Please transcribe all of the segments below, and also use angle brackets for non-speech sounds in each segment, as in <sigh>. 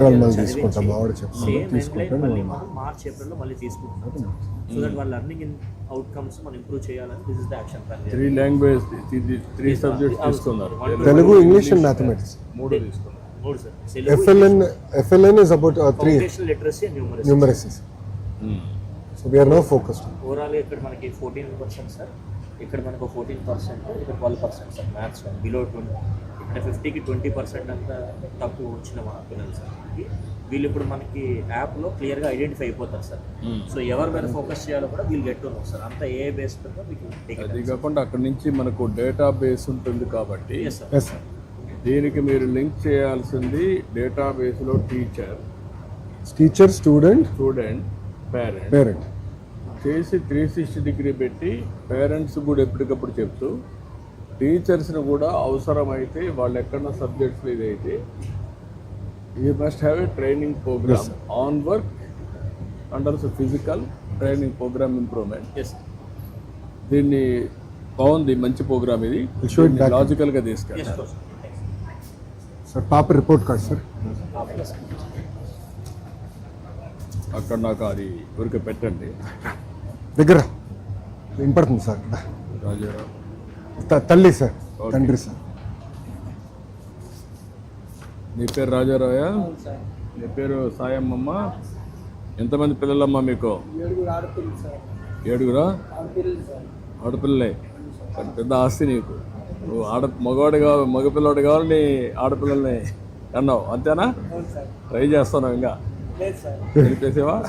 మళ్ళీ తీసుకుంటాం చెప్తాను తీసుకుంటాను మళ్ళీ మనం మార్చ్ ఏప్రిల్లో మళ్ళీ తీసుకుంటాం సో దట్ వాళ్ళ లెర్నింగ్ ఇన్ అవుట్కమ్స్ మనం ఇంప్రూవ్ చేయాలని this is the action plan three language three subjects తీసుకున్నారు. తెలుగు ఇంగ్లీష్ అండ్ మ్యాథమెటిక్స్ మూడు తీసుకున్నారు. మూడు sir Telugu FLN FLN is about three literacy and numeracy numeracies so we are no focused overall ఇక్కడ మనకి fourteen percent sir ఇక్కడ మనకు fourteen percent ఇక్కడ twelve percent sir maths below twenty ఇక్కడ ఫిఫ్టీకి ట్వంటీ పర్సెంట్ అంతా తక్కువ వచ్చిన మా పిల్లలు సార్ వీళ్ళు ఇప్పుడు మనకి యాప్లో క్లియర్గా ఐడెంటిఫై అయిపోతారు సార్. సో ఎవరి మీద ఫోకస్ చేయాలో కూడా వీళ్ళు గెట్ ఉన్నాం సార్. అంతా ఏ బేస్ మీకు. అది కాకుండా అక్కడ నుంచి మనకు డేటా బేస్ ఉంటుంది కాబట్టి దీనికి మీరు లింక్ చేయాల్సింది డేటా బేస్లో teacher teacher student student parent parent చేసి త్రీ సిక్స్టీ డిగ్రీ పెట్టి పేరెంట్స్ కూడా ఎప్పటికప్పుడు చెప్తూ టీచర్స్ని కూడా అవసరమైతే వాళ్ళు ఎక్కడ సబ్జెక్ట్స్ ఇదైతే you must have a training program on work under physical training program improvement. దీన్ని బాగుంది మంచి ప్రోగ్రామ్ ఇది. లాజికల్గా. Thanks. సార్ పాప రిపోర్ట్ కార్డ్ సార్ అక్కడ నాకు అది ఊరికే పెట్టండి దగ్గర వినపడుతుంది సార్ రాజారావు తల్లి సార్ తండ్రి సార్. నీ పేరు రాజారాయ నీ పేరు సాయమ్మమ్మ? ఎంతమంది పిల్లలమ్మా మీకు? ఏడుగురు ఆడపిల్లలు పెద్ద ఆస్తి నీకు. నువ్వు ఆడ మగవాడు కావాలి మగపిల్లవాడు కావాలి నీ ఆడపిల్లల్ని అన్నావు. అంతేనా? ట్రై చేస్తున్నావు ఇంకా. తెలిపేసేవా <laughs>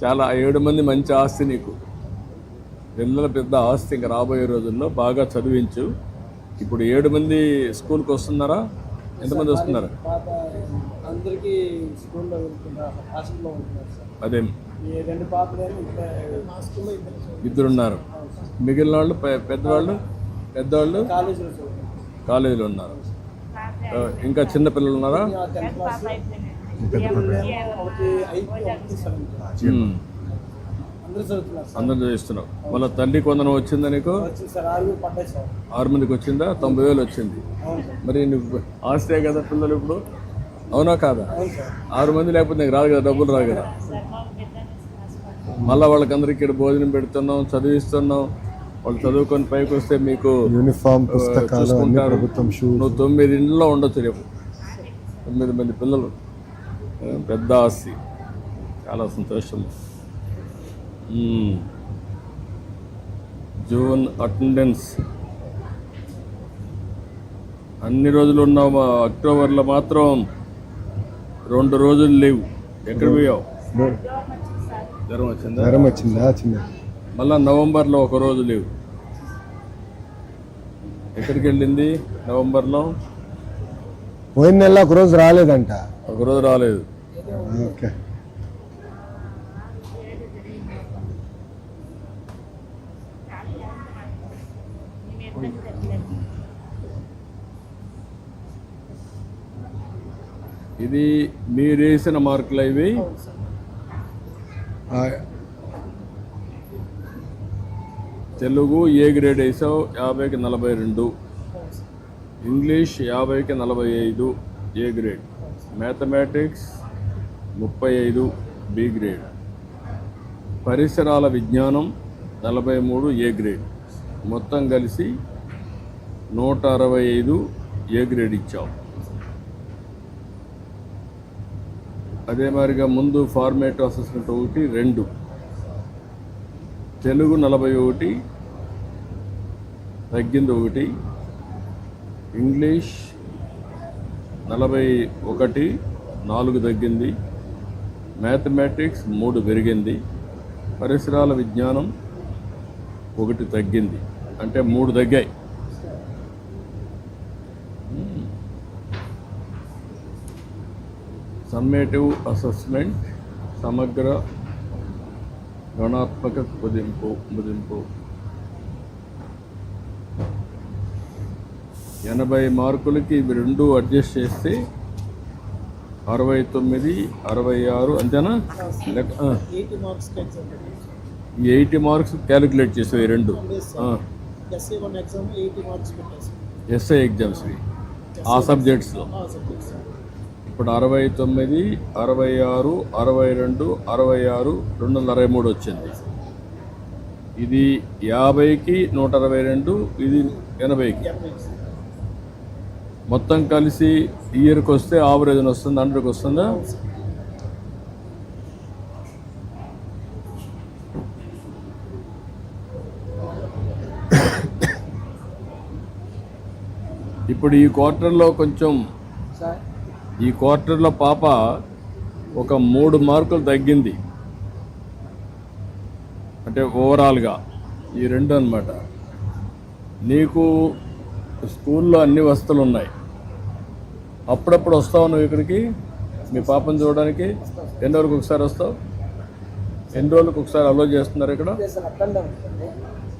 చాలా ఏడు మంది మంచి ఆస్తి నీకు. పిల్లల పెద్ద ఆస్తి ఇంకా రాబోయే రోజుల్లో బాగా చదివించు. ఇప్పుడు ఏడు మంది స్కూల్కి వస్తున్నారా? ఎంతమంది వస్తున్నారు? పాప అందరికీ స్కూల్లో వెళ్తున్నారు హాస్టల్లో ఉంటున్నారు సార్. అదే. రెండు పాపలు ఇద్దరున్నారు. మిగిలిన వాళ్ళు పెద్దవాళ్ళు? పెద్దవాళ్ళు? కాలేజీలో ఉన్నారు. ఇంకా చిన్న పిల్లలు ఉన్నారా టెన్త్ క్లాస్ ఒకటి ఐదు ఒకటి సెవెంత్ ఉమ్. అందరూ చదివిస్తున్నావు వాళ్ళ తల్లి కొందరం వచ్చిందా నీకు? ఆరు మందికి వచ్చిందా? తొంభై వేలు వచ్చింది. మరి నువ్వు ఆస్తే కదా పిల్లలు ఇప్పుడు? అవునా కాదా? ఆరు మంది లేకపోతే నీకు రాదు కదా డబ్బులు రాదు కదా? మళ్ళీ వాళ్ళకందరికి ఇక్కడ భోజనం పెడుతున్నాం చదివిస్తున్నాం. వాళ్ళు చదువుకొని పైకి వస్తే మీకు యూనిఫామ్ చూసుకుంటారు. నువ్వు తొమ్మిది ఇంట్లో ఉండొచ్చు రేపు. తొమ్మిది మంది పిల్లలు. పెద్ద ఆస్తి. చాలా సంతోషం. మ్మ్. June attendance. అన్ని రోజులు ఉన్నావు అక్టోబర్లో మాత్రం. రెండు రోజులు లేవు. ఎక్కడ పోయావు? జ్వరం వచ్చిందా? జ్వరం వచ్చిందా? చిన్న మళ్ళా నవంబర్లో ఒక రోజు లేవు. ఎక్కడికి వెళ్ళింది నవంబర్లో? పోయిన నెల ఒక రోజు రాలేదంట. ఒక రోజు రాలేదు. ఓకే. ఇది మీరేసిన మార్కులు ఇవి. తెలుగు ఏ గ్రేడ్ వేసావు? యాభైకి నలభై రెండు. ఇంగ్లీష్ యాభైకి నలభై ఐదు ఏ గ్రేడ్? మ్యాథమెటిక్స్ ముప్పై ఐదు బి గ్రేడ్. పరిసరాల విజ్ఞానం నలభై మూడు ఏ గ్రేడ్? మొత్తం కలిసి నూట అరవై ఐదు ఏ గ్రేడ్ ఇచ్చావు అదే మాదిరిగా ముందు ఫార్మేట్ అసెస్మెంట్ ఒకటి రెండు. తెలుగు నలభై ఒకటి తగ్గింది ఒకటి. ఇంగ్లీష్ నలభై ఒకటి నాలుగు తగ్గింది. మ్యాథమెటిక్స్ మూడు పెరిగింది. పరిసరాల విజ్ఞానం ఒకటి తగ్గింది. అంటే మూడు తగ్గాయి. సమ్మేటివ్ అసెస్మెంట్ సమగ్ర గణాత్మక కుదింపు ముదింపు ఎనభై మార్కులకి ఇవి రెండు అడ్జస్ట్ చేస్తే అరవై తొమ్మిది అరవై ఆరు అంతేనా? లెక్క. ఎయిటీ మార్క్స్ క్యాలిక్యులేట్ చేసావు రెండు. ఎస్ఐ ఎగ్జామ్స్వి ఆ. సబ్జెక్ట్స్లో సబ్జెక్ట్స్ ఇప్పుడు అరవై తొమ్మిది అరవై ఆరు అరవై రెండు అరవై ఆరు రెండు వందల అరవై మూడు వచ్చింది. ఇది యాభైకి నూట అరవై రెండు ఇది ఎనభైకి. మొత్తం కలిసి ఇయర్కి వస్తే ఆవరేజ్ వస్తుంది హండ్రెడ్కి వస్తుందా? ఇప్పుడు ఈ క్వార్టర్లో కొంచెం ఈ క్వార్టర్లో పాప ఒక మూడు మార్కులు తగ్గింది. అంటే ఓవరాల్గా ఈ రెండు అన్నమాట. నీకు స్కూల్లో అన్ని వసతులు ఉన్నాయి. అప్పుడప్పుడు వస్తావు నువ్వు ఇక్కడికి మీ పాపను చూడడానికి. ఎన్ని రోజులకు ఒకసారి వస్తావు? ఎన్ని రోజులకు ఒకసారి అలో చేస్తున్నారు ఇక్కడ?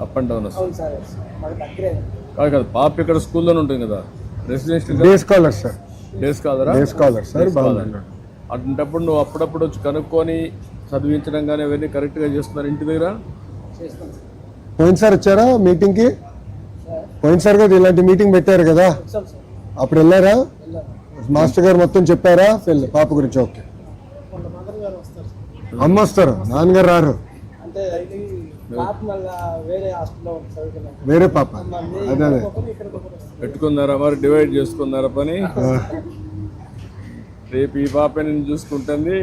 అప్ అండ్ డౌన్ ఉంటుంది. కాదు కాదు పాప ఇక్కడ స్కూల్లోనే ఉంటుంది కదా. Residential day scholar sir days కాదరా డే స్కాలర్ సార్ అటువంటప్పుడు నువ్వు అప్పుడప్పుడు వచ్చి కనుక్కొని చదివించడం కానీ అవన్నీ కరెక్ట్గా చేస్తున్నారు ఇంటి దగ్గర? చేస్తాం సార్ పోయినసారి వచ్చారా మీటింగ్కి? సార్ పోయినసారి కదా ఇలాంటి మీటింగ్ పెట్టారు కదా? అప్పుడు వెళ్ళారా? మాస్టర్ గారు మొత్తం చెప్పారా? పాప గురించి ఓకే. అమ్మ వస్తారు నాన్నగారు రారు. వేరే పాప. అదే పెట్టుకున్నారా మరి? డివైడ్ చేసుకున్నారా పని? రేపు ఈ పాప నేను చూసుకుంటుంది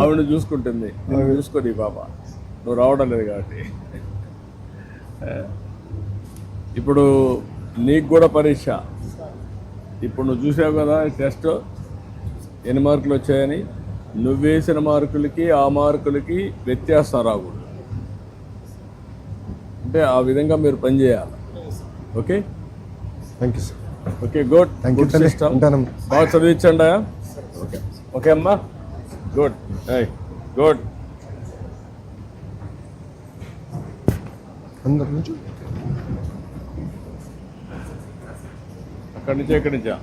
ఆవిడ చూసుకుంటుంది. నేను చూసుకోదు ఈ పాప. నువ్వు రావడం లేదు కాబట్టి. ఇప్పుడు నీకు కూడా పరీక్ష. ఇప్పుడు నువ్వు చూసావు కదా టెస్ట్? ఎన్ని మార్కులు వచ్చాయని? నువ్వు వేసిన మార్కులకి ఆ మార్కులకి వ్యత్యాసం రాకూడదు. అంటే ఆ విధంగా మీరు పనిచేయాలి okay? Thank you sir okay good. Thank you system బాగా చదివించండి ఓకే ఓకే అమ్మా. గుడ్. గుడ్. అందరి నుంచి? అక్కడి నుంచి ఎక్కడి నుంచా.